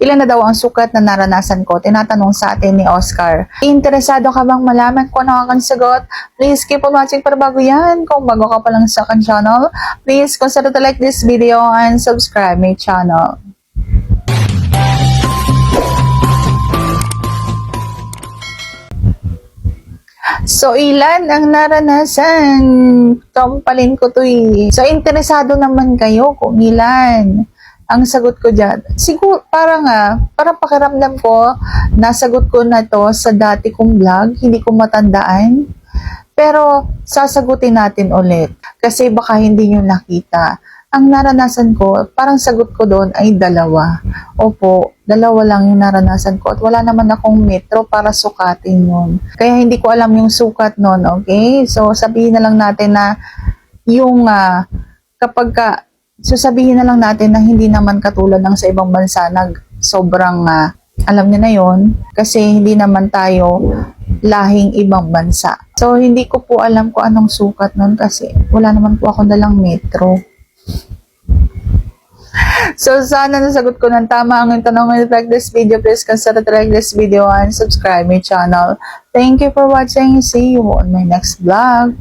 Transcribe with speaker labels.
Speaker 1: Ilan na daw ang sukat na naranasan ko? Tinatanong sa atin ni Oscar. Interesado ka bang malaman kung ano ang sagot? Please keep on watching para bago yan. Kung bago ka pa lang sa akin channel, please consider to like this video and subscribe my channel. So, ilan ang naranasan? Kampalin ko to eh. So, interesado naman kayo kung ilan. Ang sagot ko dyan, siguro, parang ah, parang pakiramdam ko, nasagot ko na to sa dati kong vlog, hindi ko matandaan. Pero, sasagutin natin ulit. Kasi baka hindi nyo nakita. Ang naranasan ko, parang sagot ko doon ay dalawa. Opo, dalawa lang yung naranasan ko. At wala naman akong metro para sukatin yun. Kaya hindi ko alam yung sukat noon, okay? So, sabihin na lang natin na yung ah, kapag ka, so sabihin na lang natin na hindi naman katulad ng sa ibang bansa nag sobrang ah, alam niyo na yon kasi hindi naman tayo lahing ibang bansa. So, hindi ko po alam kung anong sukat noon kasi wala naman po ako dalang metro. So, sana nasagot ko ng tama ang tanong. If you like this video, please consider to like this video and subscribe my channel. Thank you for watching. See you on my next vlog.